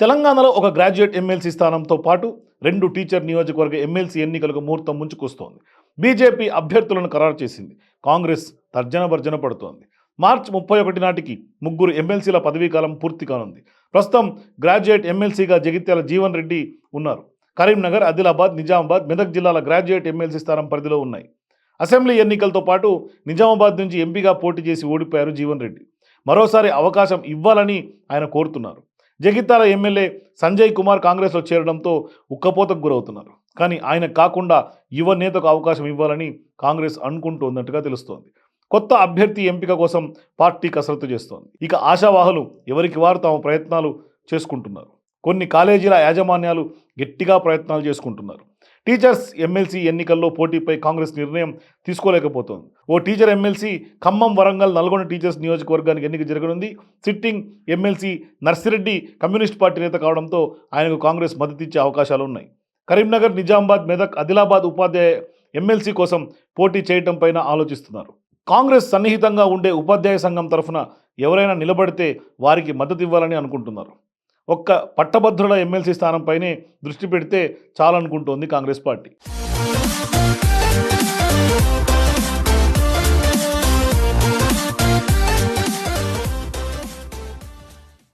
తెలంగాణలో ఒక graduate MLC స్థానంతో పాటు రెండు టీచర్ నియోజకవర్గ ఎమ్మెల్సీ ఎన్నికలకు ముహూర్తం ముంచుకొస్తోంది. బీజేపీ అభ్యర్థులను ఖరారు చేసింది. కాంగ్రెస్ తర్జన భర్జన పడుతోంది. మార్చి ముప్పై ఒకటి నాటికి ముగ్గురు ఎమ్మెల్సీల పదవీకాలం పూర్తి కానుంది. ప్రస్తుతం గ్రాడ్యుయేట్ ఎమ్మెల్సీగా జగిత్యాల జీవన్ రెడ్డి ఉన్నారు. కరీంనగర్ ఆదిలాబాద్ నిజామాబాద్ మెదక్ జిల్లాల గ్రాడ్యుయేట్ ఎమ్మెల్సీ స్థానం పరిధిలో ఉన్నాయి. అసెంబ్లీ ఎన్నికలతో పాటు నిజామాబాద్ నుంచి ఎంపీగా పోటీ చేసి ఓడిపోయారు జీవన్ రెడ్డి. మరోసారి అవకాశం ఇవ్వాలని ఆయన కోరుతున్నారు. జగిత్యాల ఎమ్మెల్యే సంజయ్ కుమార్ కాంగ్రెస్లో చేరడంతో ఉక్కపోతకు గురవుతున్నారు. కానీ ఆయన కాకుండా యువ నేతకు అవకాశం ఇవ్వాలని కాంగ్రెస్ అనుకుంటోందట్టుగా తెలుస్తోంది. కొత్త అభ్యర్థి ఎంపిక కోసం పార్టీ కసరత్తు చేస్తోంది. ఇక ఆశావాహులు ఎవరికి వారు తమ ప్రయత్నాలు చేసుకుంటున్నారు. కొన్ని కాలేజీల యాజమాన్యాలు గట్టిగా ప్రయత్నాలు చేసుకుంటున్నారు. టీచర్స్ ఎమ్మెల్సీ ఎన్నికల్లో పోటీపై కాంగ్రెస్ నిర్ణయం తీసుకోలేకపోతోంది. ఓ teacher MLC Khammam Warangal Nalgonda teachers నియోజకవర్గానికి ఎన్నిక జరగనుంది. Sitting MLC Narsireddy communist party నేత కావడంతో ఆయనకు కాంగ్రెస్ మద్దతిచ్చే అవకాశాలు ఉన్నాయి కరీంనగర్ నిజామాబాద్ మెదక్ ఆదిలాబాద్ ఉపాధ్యాయ ఎమ్మెల్సీ కోసం పోటీ చేయటం పైన ఆలోచిస్తున్నారు. కాంగ్రెస్ సన్నిహితంగా ఉండే ఉపాధ్యాయ సంఘం తరఫున ఎవరైనా నిలబడితే వారికి మద్దతు ఇవ్వాలని అనుకుంటున్నారు. ఒక్క పట్టభద్రుల ఎమ్మెల్సీ స్థానంపైనే దృష్టి పెడితే చాలనుకుంటోంది కాంగ్రెస్ పార్టీ.